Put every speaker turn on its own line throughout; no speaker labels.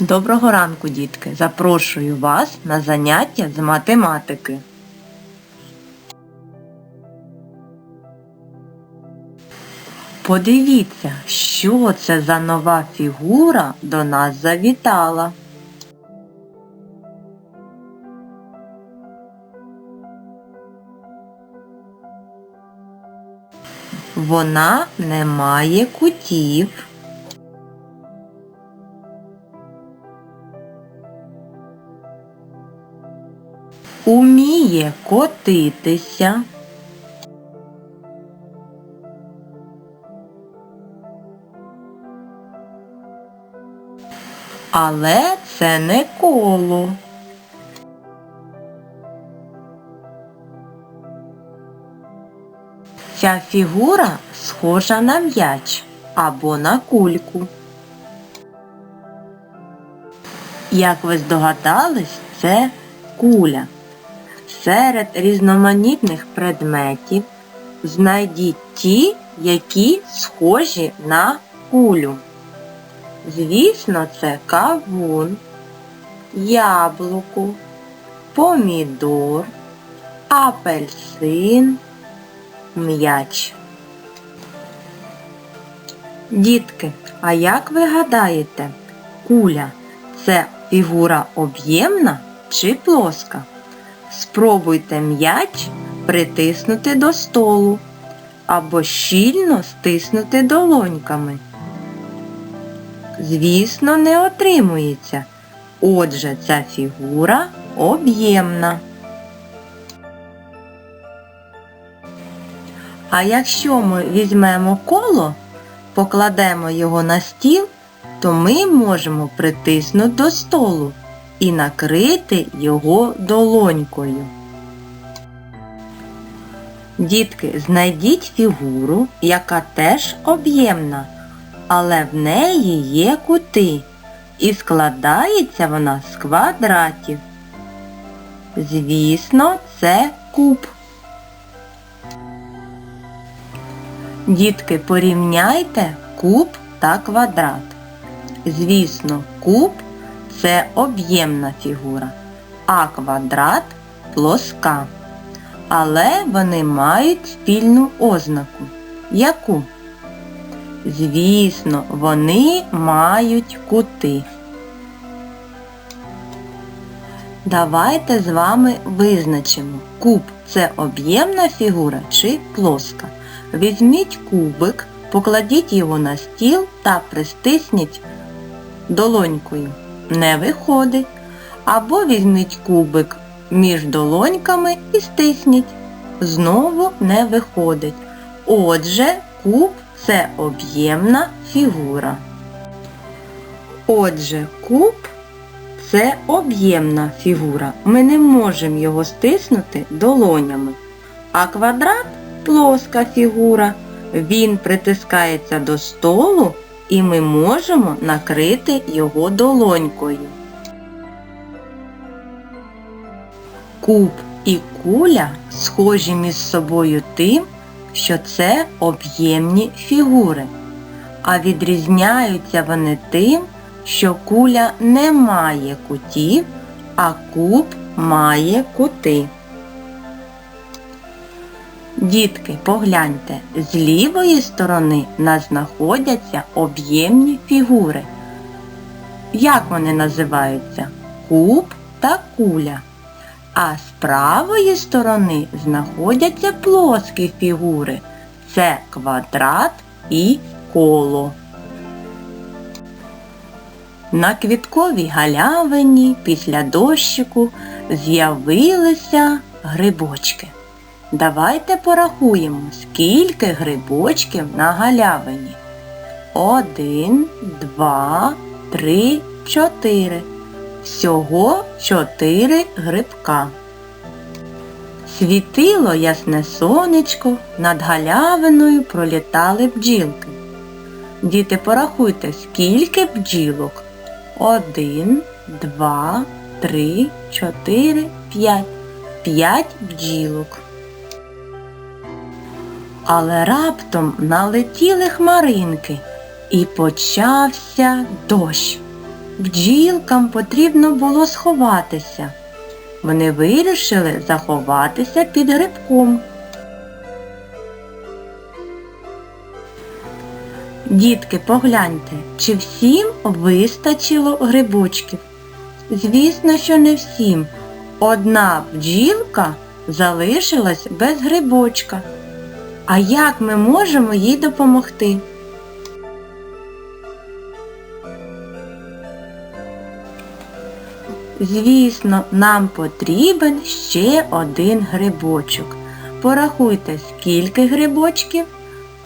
Доброго ранку, дітки! Запрошую вас на заняття з математики. Подивіться, що це за нова фігура до нас завітала. Вона не має кутів. Уміє котитися. Але це не коло. Ця фігура схожа на м'яч або на кульку. Як ви здогадались, це куля. Серед різноманітних предметів знайдіть ті, які схожі на кулю. Звісно, це кавун, яблуко, помідор, апельсин, м'яч. Дітки, а як ви гадаєте, куля це фігура об'ємна чи плоска? Спробуйте м'яч притиснути до столу або щільно стиснути долоньками. Звісно, не отримується. Отже, ця фігура об'ємна. А якщо ми візьмемо коло, покладемо його на стіл, то ми можемо притиснути до столу і накрити його долонькою. Дітки, знайдіть фігуру, яка теж об'ємна, але в неї є кути, і складається вона з квадратів. Звісно, це куб. Дітки, порівняйте куб та квадрат. Звісно, куб це об'ємна фігура, а квадрат плоска. Але вони мають спільну ознаку. Яку? Звісно, вони мають кути. Давайте з вами визначимо, куб це об'ємна фігура чи плоска. Візьміть кубик, покладіть його на стіл та пристисніть долонькою. Не виходить. Або візьміть кубик між долоньками і стисніть. Знову не виходить. Отже, куб це об'ємна фігура. Отже, куб це об'ємна фігура. Ми не можемо його стиснути долонями. А квадрат плоска фігура. Він притискається до столу і ми можемо накрити його долонькою. Куб і куля схожі між собою тим, що це об'ємні фігури, а відрізняються вони тим, що куля не має кутів, а куб має кути. Дітки, погляньте, з лівої сторони нас знаходяться об'ємні фігури. Як вони називаються? Куб та куля. А з правої сторони знаходяться плоскі фігури. Це квадрат і коло. На квітковій галявині після дощику з'явилися грибочки. Давайте порахуємо, скільки грибочків на галявині. Один, два, три, чотири. Всього чотири грибка. Світило ясне сонечко, над галявиною пролітали бджілки. Діти, порахуйте, скільки бджілок. Один, два, три, чотири, п'ять. П'ять бджілок. Але раптом налетіли хмаринки і почався дощ. бджілкам потрібно було сховатися. Вони вирішили заховатися під грибком. Дітки, погляньте, чи всім вистачило грибочків? Звісно, що не всім. Одна бджілка залишилась без грибочка. А як ми можемо їй допомогти? Звісно, нам потрібен ще один грибочок. Порахуйте, скільки грибочків?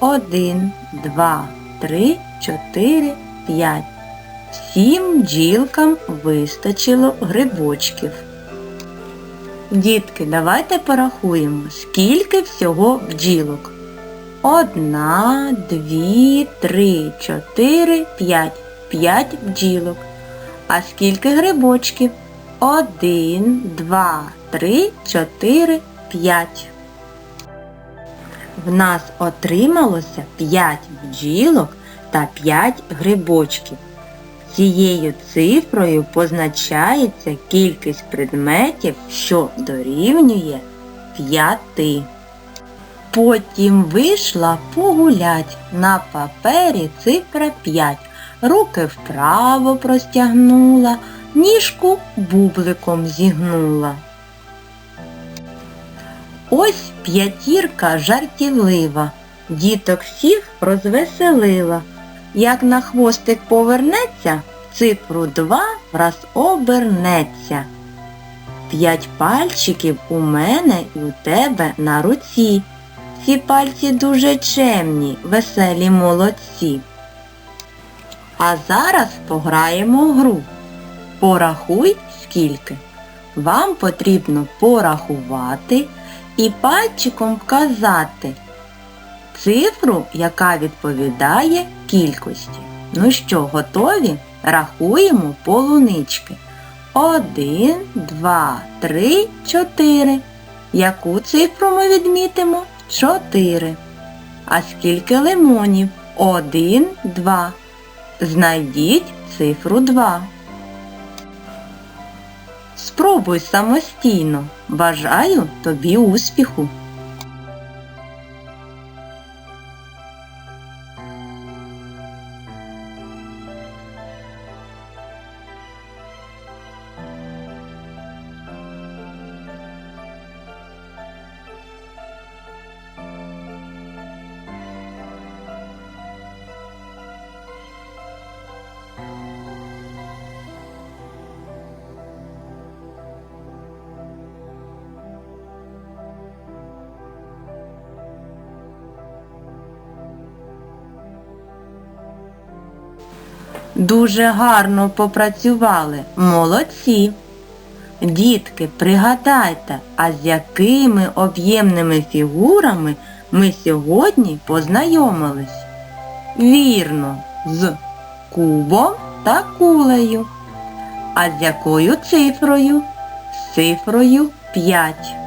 Один, два, три, чотири, п'ять. Всім бджілкам вистачило грибочків. Дітки, давайте порахуємо, скільки всього бджілок. Одна, дві, три, чотири, п'ять. П'ять бджілок. А скільки грибочків? Один, два, три, чотири, п'ять. В нас отрималося 5 бджілок та 5 грибочків. Цією цифрою позначається кількість предметів, що дорівнює 5. Потім вийшла погулять на папері цифра 5. Руки вправо простягнула, ніжку бубликом зігнула. Ось п'ятірка жартівлива, діток всіх розвеселила. Як на хвостик повернеться, цифру два враз обернеться. П'ять пальчиків у мене і у тебе на руці. Ці пальці дуже чемні, веселі молодці. А зараз пограємо в гру. Порахуй скільки. Вам потрібно порахувати і пальчиком вказати цифру, яка відповідає кількості. Ну що, готові? Рахуємо полунички. Один, два, три, чотири. Яку цифру ми відмітимо? Чотири. А скільки лимонів? Один, два. Знайдіть цифру два. Спробуй самостійно. Бажаю тобі успіху! Дуже гарно попрацювали. Молодці. Дітки, пригадайте, а з якими об'ємними фігурами ми сьогодні познайомились? Вірно, з кубом та кулею. А з якою цифрою? З цифрою 5.